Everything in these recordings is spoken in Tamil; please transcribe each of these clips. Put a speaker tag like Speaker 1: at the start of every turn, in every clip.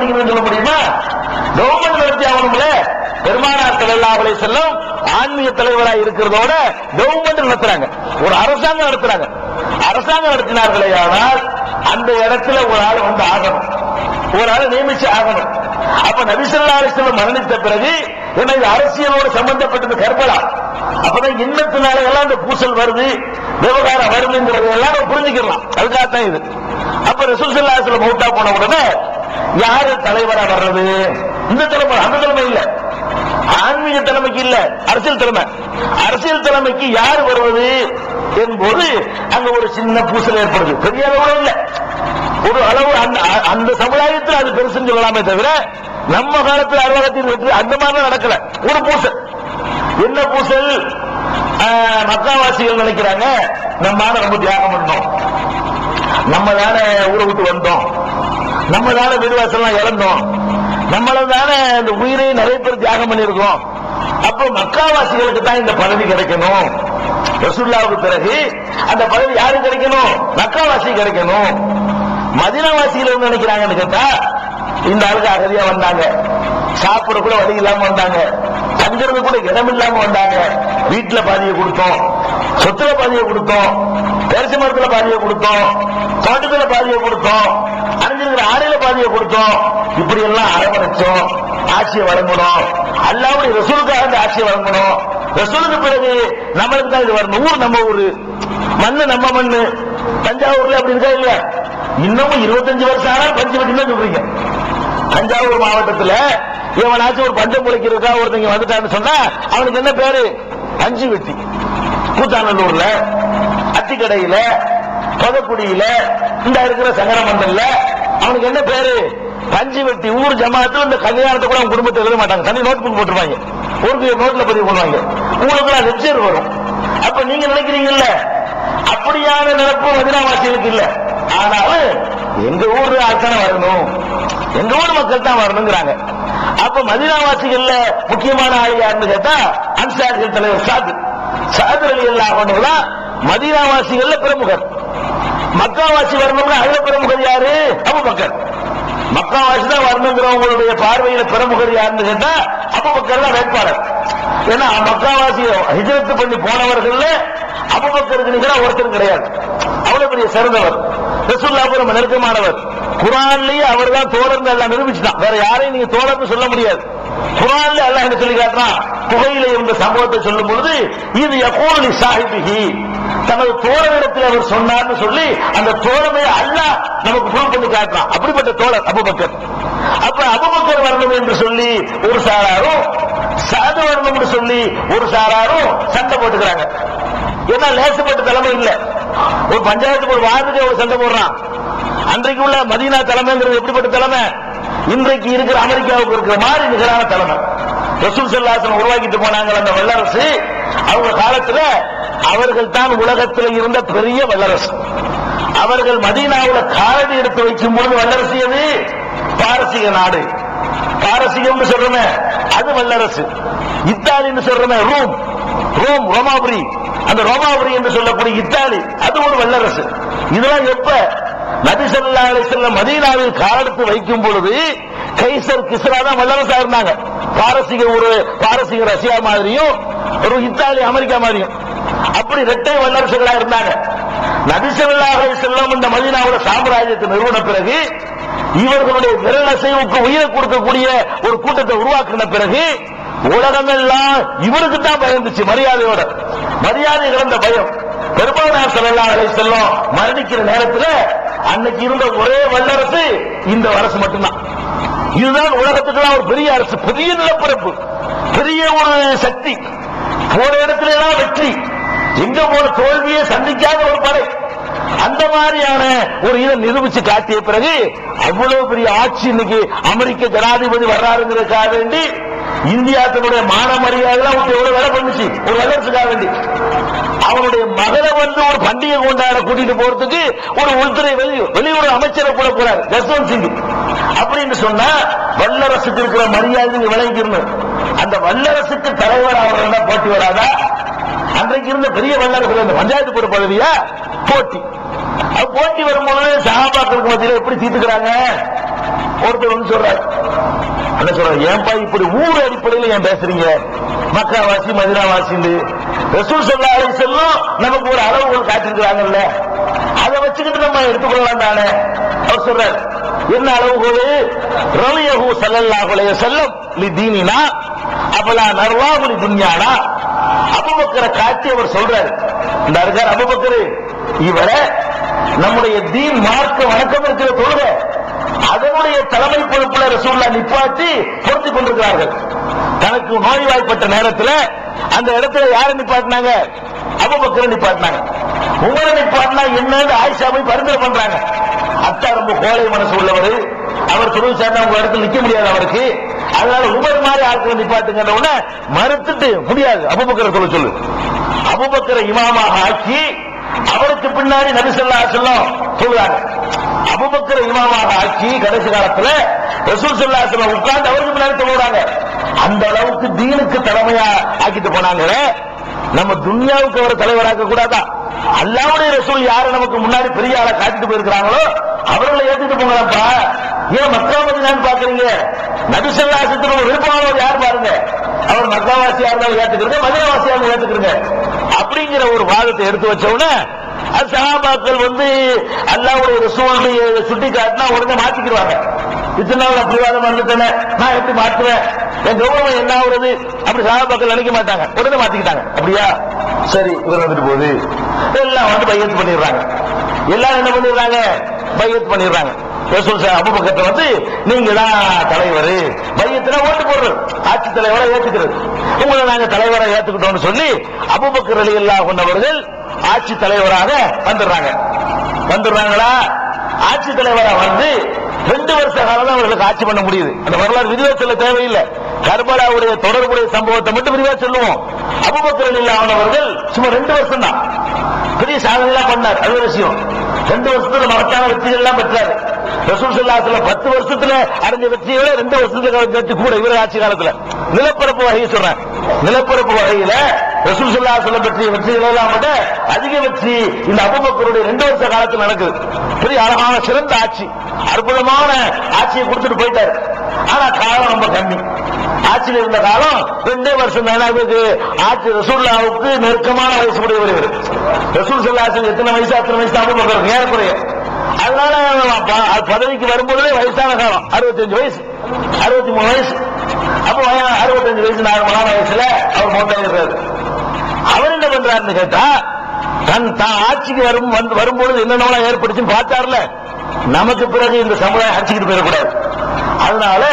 Speaker 1: சொல்ல முடியுமா? கவர்மெண்ட் நடத்தி ஆகணும்ல பெருமானார் ஸல்லல்லாஹு அலைஹி ஆன்மீக தலைவராக இருக்கிறதோட கவர்மெண்ட் நடத்துறாங்க. ஒரு அரசாங்கம் நடத்துறாங்க. அரசாங்கம் நடத்தினார்களே ஆனால் அந்த இடத்துல ஒரு ஆள் வந்து ஆகணும். ஒரு ஆள் நியமிச்சு ஆகணும். அப்ப நபிசல்லா அலிஸ்லம் மரணித்த பிறகு என்ன அரசியலோடு சம்பந்தப்பட்டது கர்பலா அப்பதான் இன்னத்தினால எல்லாம் இந்த பூசல் வருது விவகாரம் வருதுங்கிறது எல்லாம் நம்ம புரிஞ்சுக்கலாம். அதுக்காகத்தான் இது. அப்ப ரசூல் சல்லா அலிஸ்லம் மௌட்டா போன உடனே யாரு தலைவரா வர்றது? இந்த தலைமை அந்த தலைமை இல்ல. ஆன்மீக தலைமைக்கு இல்ல அரசியல் தலைமை. அரசியல் தலைமைக்கு யார் வருவது என்பது அங்க ஒரு சின்ன பூசல் ஏற்படுது. பெரிய அளவுல இல்ல. ஒரு அளவு அந்த- அந்த சமுதாயத்தில் அது பெருசுன்னு சொல்லலாமே தவிர நம்ம காலத்தில் அறுவலத்தில் வெற்றி அந்த மாதிரி நடக்கல. ஒரு பூசல். என்ன பூசல்? ஆஹ், மக்காவாசிகள் நினைக்கிறாங்க நம்ம ரொம்ப தியாகம் பண்ணோம். நம்ம தானே ஊரை விட்டு வந்தோம். நம்ம தானே வீடுவாசல்லாம் இழந்தோம். நம்மள தானே இந்த உயிரை நிறைய பேர் தியாகம் பண்ணியிருக்கோம். அப்போ மக்காவாசிகளுக்கு தான் இந்த பதவி கிடைக்கணும். ரசுல்லாவுக்கு பிறகு அந்த பதவி யாரு கிடைக்கணும்? மக்காவாசி கிடைக்கணும். மதினாவாசிகள் என்ன நினைக்கிறாங்கன்னு கேட்டா இந்த ஆளுக்கு அகதியா வந்தாங்க. சாப்பிட கூட வழி இல்லாம வந்தாங்க. தங்கிறது கூட இடம் இல்லாம வந்தாங்க. வீட்டுல பாதியை கொடுத்தோம். சொத்துல பாதியை கொடுத்தோம். பெருசு மரத்துல பாதியை கொடுத்தோம். தோட்டத்துல பாதியை கொடுத்தோம். அணிஞ்சிருக்கிற ஆடையில பாதியை கொடுத்தோம். இப்படி எல்லாம் அரவணைச்சோம். ஆட்சியை வழங்கணும் அல்லாவுடைய ரசூலுக்காக இந்த ஆட்சியை வழங்கணும் ரசூலுக்கு பிறகு நம்மளுக்கு தான் இது வரணும். ஊர் நம்ம ஊரு. மண்ணு நம்ம மண்ணு. தஞ்சாவூர்ல அப்படி இருக்கா இல்ல இன்னமும் இருபத்தஞ்சு வருஷம் ஆனால் பஞ்சு வெட்டி சொல்றீங்க. தஞ்சாவூர் மாவட்டத்துல இவனாச்சும் ஒரு பஞ்சம் முளைக்கிறதுக்கா ஒருத்தங்க வந்துட்டான்னு சொன்னா அவனுக்கு என்ன பேரு? அஞ்சு வெட்டி. கூத்தாநல்லூர்ல அத்திக்கடையில தொதக்குடியில இந்த இருக்கிற சங்கரமண்டல்ல அவனுக்கு என்ன பேரு? பஞ்சு வெட்டி ஊர் ஜமாத்து இந்த கல்யாணத்தை கூட அவங்க குடும்பத்தை எழுத மாட்டாங்க. தனி நோட் புக் போட்டுருவாங்க. ஊருக்கு நோட்ல பதிவு பண்ணுவாங்க. உங்களுக்கு லெக்சர் வரும். அப்ப நீங்க நினைக்கிறீங்கல்ல? அப்படியான நினைப்பு மதினாவாசிகளுக்கு இல்ல. ஆனாலும் எங்க ஊர் ஆட்சான வரணும். எங்க ஊர் மக்கள் தான் வரணுங்கிறாங்க. அப்ப மதினாவாசிகள்ல முக்கியமான ஆள் யாருன்னு கேட்டா அன்சாரிகள் தலைவர் சாது. சாது அலி அல்லாஹ் மதினாவாசிகள்ல பிரமுகர். மக்காவாசி வரணும்னா அதுல பிரமுகர் யாரு? அபுபக்கர். மக்காவாசி தான் வரணுங்கிறவங்களுடைய பார்வையில பிரமுகர் யாருன்னு கேட்டா அபுபக்கர் தான் வேட்பாளர். ஏன்னா மக்காவாசி ஹிஜரத்து பண்ணி போனவர்கள் அபுபக்கருக்கு நிகரா ஒருத்தர் கிடையாது. அவ்வளவு பெரிய சிறந்தவர். ரசூல்லாபுரம் நெருக்கமானவர். குரான்லயே அவர் தான் தோழர்ந்து எல்லாம் நிரூபிச்சுதான் வேற யாரையும் நீங்க தோழர்னு சொல்ல முடியாது. குரான்ல எல்லாம் என்ன சொல்லி காட்டுறான்? புகையில இருந்த சம்பவத்தை சொல்லும் பொழுது இது யகூலி சாஹிபிகி தனது தோழரிடத்தில் அவர் சொன்னார்னு சொல்லி அந்த தோழமே அல்லாஹ் நமக்கு ப்ரூவ் பண்ணி காட்டுறான். அப்படிப்பட்ட தோழர் அபுபக்கர். அப்ப அபுபக்கர் வரணும் என்று சொல்லி ஒரு சாராரும் சாது வரணும் என்று சொல்லி ஒரு சாராரும் சண்டை போட்டுக்கிறாங்க. ஏன்னா லேசப்பட்ட தலைமை இல்ல. ஒரு பஞ்சாயத்துக்கு ஒரு வார்டுக்கு ஒரு சண்டை போடுறான். அன்றைக்கு உள்ள மதீனா தலைமைங்கிறது எப்படிப்பட்ட தலைமை? இன்றைக்கு இருக்கிற அமெரிக்காவுக்கு இருக்கிற மாதிரி நிகரான தலைமை. ரசூல் செல்லாசன் உருவாக்கிட்டு போனாங்க அந்த வல்லரசு. அவங்க காலத்துல அவர்கள் தான் உலகத்தில் இருந்த பெரிய வல்லரசு. அவர்கள் மதீனாவில் காலடி எடுத்து வைக்கும் போது வல்லரசு எது? பாரசீக நாடு. பாரசீகம் சொல்றமே அது வல்லரசு. இத்தாலின்னு சொல்றமே ரூம். ரோம் ரோமாபுரி. அந்த ரோமாபுரி என்று சொல்லக்கூடிய இத்தாலி அது ஒரு வல்லரசு. இதெல்லாம் எப்ப? நபி ஸல்லல்லாஹு அலைஹி மதீனாவில் காலெடுத்து வைக்கும் பொழுது கைசர் கிஸ்ரா தான் வல்லரசா இருந்தாங்க. பாரசீக ஒரு பாரசீக ரஷ்யா மாதிரியும் ஒரு இத்தாலி அமெரிக்கா மாதிரியும். அப்படி இரட்டை வல்லரசுகளா இருந்தாங்க. நபி ஸல்லல்லாஹு இந்த மதினாவோட சாம்ராஜ்யத்தை நிறுவன பிறகு இவர்களுடைய விரல் அசைவுக்கு உயிரை கொடுக்கக்கூடிய ஒரு கூட்டத்தை உருவாக்கின பிறகு உலகமெல்லாம் இவருக்கு தான் பயந்துச்சு மரியாதையோட. மரியாதை இழந்த பயம். பெருமானார் ஸல்லல்லாஹு அலைஹி செல்லம் மரணிக்கிற நேரத்தில் அன்னைக்கு இருந்த ஒரே வல்லரசு இந்த அரசு மட்டும்தான். இதுதான் உலகத்துக்கெல்லாம் ஒரு பெரிய அரசு பெரிய நிலப்பரப்பு பெரிய ஒரு சக்தி. போன இடத்துல எல்லாம் வெற்றி. எங்க போன தோல்வியை சந்திக்காத ஒரு படை. அந்த மாதிரியான ஒரு இதை நிரூபிச்சு காட்டிய பிறகு அவ்வளவு பெரிய ஆட்சி இன்னைக்கு அமெரிக்க ஜனாதிபதி வர்றாருங்கிறதுக்காக வேண்டி இந்தியா தன்னுடைய மான மரியாதைலாம் விட்டு எவ்வளவு வேலை பண்ணுச்சு? ஒரு வல்லரசுக்காக வேண்டி. அவனுடைய மகளை வந்து ஒரு பண்டிகை கொண்டாட கூட்டிட்டு போறதுக்கு ஒரு உள்துறை வெளி வெளியுறவு அமைச்சரை கூட போறாரு ஜஸ்வந்த் சிங். அப்படின்னு சொன்னா வல்லரசுக்கு இருக்கிற மரியாதை விளங்கிடணும். அந்த வல்லரசுக்கு தலைவர் அவர்கள் போட்டி வராதா? அன்றைக்கு இருந்த பெரிய வல்லரசு அந்த பஞ்சாயத்து பொறுப்பு பதவியா போட்டி. அது போட்டி வரும்போது சகாபாக்களுக்கு மத்தியில் எப்படி தீர்த்துக்கிறாங்க? ஒருத்தர் வந்து சொல்றாரு. என்ன சொல்றாரு? ஏன்பா இப்படி ஊர் அடிப்படையில் ஏன் பேசுறீங்க? மக்காவாசி மதினாவாசின்னு. ரசூல் சல்லா அலி செல்லும் நமக்கு ஒரு அளவுகள் காட்டிருக்கிறாங்கல்ல அதை வச்சுக்கிட்டு நம்ம எடுத்துக்கொள்ளலாம் தானே? அவர் சொல்றாரு என்ன அளவுகோடு ரவியகு சல்லல்லாஹுலைய செல்லம் லி தீனினா அப்பலா நர்வாபு துன்யானா? அபுபக்கரை காட்டி அவர் சொல்றார் இந்த அருகார் அபூபக்கர் இவரை நம்முடைய தீன் மார்க்க வணக்கம் இருக்கிற தொழுகை அதனுடைய தலைமை பொறுப்புல ரசூல்லா நிப்பாட்டி பொருத்திக் கொண்டிருக்கிறார்கள். தனக்கு நோய்வாய்ப்பட்ட நேரத்தில் அந்த இடத்துல யாரை நிப்பாட்டினாங்க? அபுபக்கரை நிப்பாட்டினாங்க. உங்களை நிப்பாட்டினா என்னன்னு ஆயிஷா போய் பரிந்துரை பண்றாங்க. அத்தா ரொம்ப கோழை மனசு உள்ளவர். அவர் தொழில் சேர்ந்தா உங்க இடத்துல நிக்க முடியாது அவருக்கு. அதனால உமர் மாதிரி ஆட்களை நிப்பாட்டுங்கிற உடனே மறுத்துட்டு முடியாது. அபுபக்கரை சொல்ல சொல்லு. அபுபக்கரை இமாமாக ஆக்கி அவருக்கு பின்னாடி நபிசல்லா செல்லம் சொல்றாங்க அபுபக்கரை இமாமாக ஆக்கி கடைசி காலத்துல ரசூல் சொல்லா செல்லம் உட்கார்ந்து அவருக்கு பின்னாடி சொல்றாங்க அந்த அளவுக்கு தீனுக்கு தலைமையா ஆக்கிட்டு போனாங்க நம்ம துன்யாவுக்கு அவர் தலைவராக்க கூடாதா அல்லாவுடைய ரசூல் யாரு நமக்கு முன்னாடி பெரிய ஆளை காட்டிட்டு போயிருக்கிறாங்களோ அவர்களை ஏத்துட்டு போங்களாப்பா ஏன் மக்காமதினான்னு பாக்குறீங்க? நபிசல்லா ஒரு விருப்பமானவர் யார் பாருங்க? அவர் மக்காவாசியா இருந்தாலும் ஏத்துக்கிறீங்க மதுரவாசியா இருந்தாலும் ஏத்துக்கிறீங்க அப்படிங்கிற ஒரு வாதத்தை எடுத்து வச்ச உடனே அது சகாபாக்கள் வந்து அல்லாவுடைய ரசூலுடைய சுட்டி காட்டினா உடனே மாத்திக்கிறாங்க இத்தனை நாள் அப்படி வாதம் வந்துட்டேனே நான் எப்படி மாற்றுவேன்? என் கௌரவம் என்ன ஆகுறது? அப்படி சகாபாக்கள் நினைக்க மாட்டாங்க. உடனே மாத்திக்கிட்டாங்க. அப்படியா? சரி இவர் வந்துட்டு போகுது. எல்லாம் வந்து பையத்து பண்ணிடுறாங்க. எல்லாரும் என்ன பண்ணிடுறாங்க? பையத் பண்ணிடுறாங்க. ரசூல் சார் அபுபக்கத்தை வந்து நீங்க தான் தலைவர் பையத்தினா ஓட்டு போடுறது ஆட்சி தலைவரை ஏத்துக்கிறது உங்களை நாங்க தலைவரை ஏத்துக்கிட்டோம்னு சொல்லி அபுபக்கர் அலி அல்லா கொண்டவர்கள் ஆட்சி தலைவராக வந்துடுறாங்க. வந்துடுறாங்களா? ஆட்சி தலைவரா வந்து ரெண்டு வருஷ காலம் தான் அவர்களுக்கு ஆட்சி பண்ண முடியுது. அந்த வரலாறு விரிவா சொல்ல தேவையில்லை. கர்பலாவுடைய தொடர்புடைய சம்பவத்தை மட்டும் விரிவா சொல்லுவோம். அபுபக்கர் அலி அவர்கள் சும்மா ரெண்டு வருஷம் தான் பெரிய சாதனை எல்லாம் பண்ணார். அது விஷயம். ரெண்டு வருஷத்துல மறக்காம வெற்றிகள்லாம் பெற்றாரு. ரசூல் சல்லாத்துல பத்து வருஷத்துல அடைஞ்ச வெற்றிகளை ரெண்டு வருஷத்துல வெற்றி கூட இவர ஆட்சி காலத்துல. நிலப்பரப்பு வகையை சொல்றேன் நிலப்பரப்பு வகையில ரசூல் சல்லாத்துல பற்றிய வெற்றிகள் எல்லாம் விட அதிக வெற்றி இந்த அபுபக்கருடைய ரெண்டு வருஷ காலத்தில் நடக்குது. பெரிய அழகான சிறந்த ஆட்சி. அற்புதமான ஆட்சியை கொடுத்துட்டு போயிட்டாரு. ஆனா காலம் ரொம்ப கம்மி. ஆட்சியில் இருந்த காலம் ரெண்டே வருஷம் தானே ஆட்சி ரசூல்லாவுக்கு நெருக்கமான வயசு உடையவர் ரசூல் சல்லாசன் எத்தனை வயசு அத்தனை வயசு தான் பண்றாரு ஏறக்குறைய. அதனால பதவிக்கு வரும்போதே வயசான காலம் அறுபத்தஞ்சு வயசு. அறுபத்தி மூணு வயசு. அப்போ அறுபத்தஞ்சு வயசு நார்மலான வயசுல அவர் மௌத்தாயிருக்காரு அவர் என்ன பண்றாருன்னு கேட்டா தன் தான் ஆட்சிக்கு வரும் வந்து வரும்பொழுது என்னென்னலாம் ஏற்படுச்சுன்னு பார்த்தார்ல. நமக்கு பிறகு இந்த சமுதாயம் அடிச்சுக்கிட்டு போயிடக்கூடாது. அதனால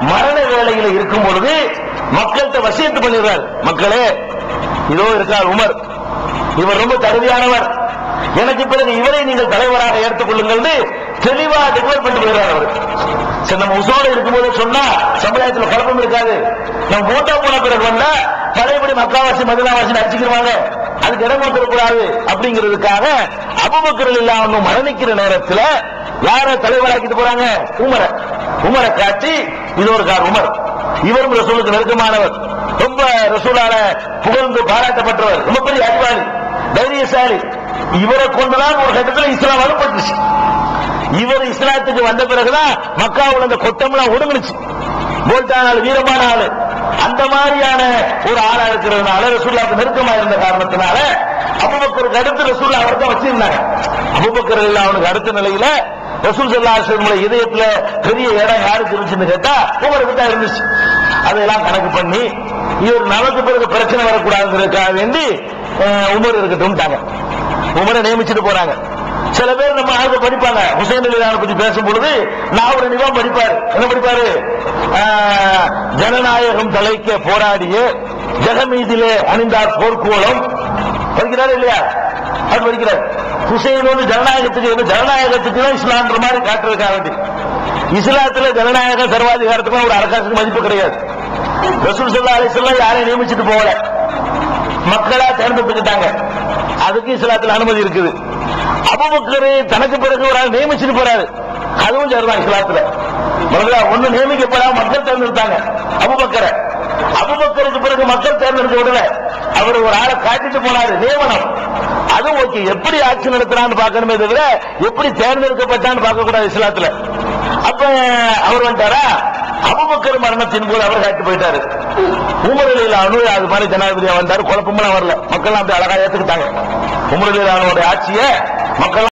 Speaker 1: மரண வேலையில இருக்கும் பொழுது மக்கள்கிட்ட வசியத்து பண்ணிடுறாரு. மக்களே இதோ இருக்கார் உமர். இவர் ரொம்ப தகுதியானவர். எனக்கு பிறகு இவரை நீங்கள் தலைவராக ஏற்றுக்கொள்ளுங்கள் தெளிவா டிக்ளேர் பண்ணி போயிடுறாரு அவர். சரி நம்ம உசோட இருக்கும்போது சொன்னா சமுதாயத்தில் குழப்பம் இருக்காது. நம்ம மூட்டா போன பிறகு வந்தா பழையபடி மக்காவாசி மதினாவாசி அடிச்சுக்கிறாங்க அதுக்கு இடம் கொடுத்துடக்கூடாது அப்படிங்கிறதுக்காக அபுபக்கரில் இல்லாம மரணிக்கிற நேரத்தில் யார தலைவராக்கிட்டு போறாங்க? உமரை. உமரை காட்டி இது ஒரு கார் உமர். இவரும் ரசூலுக்கு நெருக்கமானவர். ரொம்ப ரசூலால புகழ்ந்து பாராட்டப்பட்டவர். ரொம்ப பெரிய அறிவாளி தைரியசாலி. இவரை கொண்டுதான் ஒரு கட்டத்தில் இஸ்லாம் வலுப்பட்டுச்சு. இவர் இஸ்லாத்துக்கு வந்த பிறகுதான் மக்காவுல அந்த கொட்டம்லாம் ஒடுங்குனுச்சு. போல்டான ஆள் வீரமான ஆளு. அந்த மாதிரியான ஒரு ஆளா இருக்கிறதுனால ரசூல்லாவுக்கு நெருக்கமா இருந்த காரணத்தினால அபுபக்கருக்கு அடுத்து ரசூல்லா அவர் தான் வச்சிருந்தாங்க. அபுபக்கர் அவனுக்கு அடுத்த நிலையில ரசூல் சல்லாஹ் இதயத்துல பெரிய இடம் யாருக்கு இருந்துச்சுன்னு கேட்டா உங்களுக்கு தான் இருந்துச்சு அதையெல்லாம் கணக்கு பண்ணி இவர் நமக்கு பிறகு பிரச்சனை வரக்கூடாதுங்கிறதுக்காக வேண்டி உமர் இருக்கட்டும்ட்டாங்க உமரை நியமிச்சுட்டு போறாங்க. சில பேர் நம்ம ஆளுக்கு படிப்பாங்க. ஹுசைன் அலிலான பத்தி பேசும் பொழுது நாவூர் நிவாம் படிப்பாரு. என்ன படிப்பாரு? ஜனநாயகம் தலைக்க போராடிய ஜெகமீதிலே அணிந்தார் போர்க்கோளம் படிக்கிறாரு இல்லையா? அது படிக்கிறார்? ஹுசைன் வந்து ஜனநாயகத்துக்கு வந்து ஜனநாயகத்துக்கு தான் இஸ்லாம்ன்ற மாதிரி காட்டுறதுக்காக இஸ்லாத்துல ஜனநாயக சர்வாதிகாரத்துக்கும் ஒரு அரசாங்கத்துக்கு மதிப்பு கிடையாது. ரசூல் சல்லா அலிஸ்லாம் யாரையும் நியமிச்சுட்டு போகல. மக்களா தேர்ந்தெடுத்துக்கிட்டாங்க அதுக்கு இஸ்லாத்துல அனுமதி இருக்குது. அபுபக்கர் தனக்கு பிறகு ஒரு ஆள் நியமிச்சுட்டு போறாரு. அதுவும் சரிதான் இஸ்லாத்துல. முதல்ல ஒண்ணு நியமிக்கப்படா மக்கள் தேர்ந்தெடுத்தாங்க. அபுபக்கரை. அபுபக்கருக்கு பிறகு மக்கள் தேர்ந்தெடுக்க விடல. அவர் ஒரு ஆளை காட்டிட்டு போனாரு. நியமனம். அது ஓகே. எப்படி ஆட்சி நடத்துறான்னு பார்க்கணுமே தவிர எப்படி தேர்ந்தெடுக்கப்பட்டான்னு பார்க்க கூடாது இஸ்லாத்துல. அப்ப அவர் வந்துட்டாரா? அபுபக்கர் மரணத்தின் போது அவர் காட்டு போயிட்டாரு. உமரில் அணு அது மாதிரி ஜனாதிபதியா வந்தாரு. குழப்பமெல்லாம் வரல. மக்கள் அப்படி அழகா ஏத்துக்கிட்டாங்க. உமரில் ஆட்சியை மக்கள்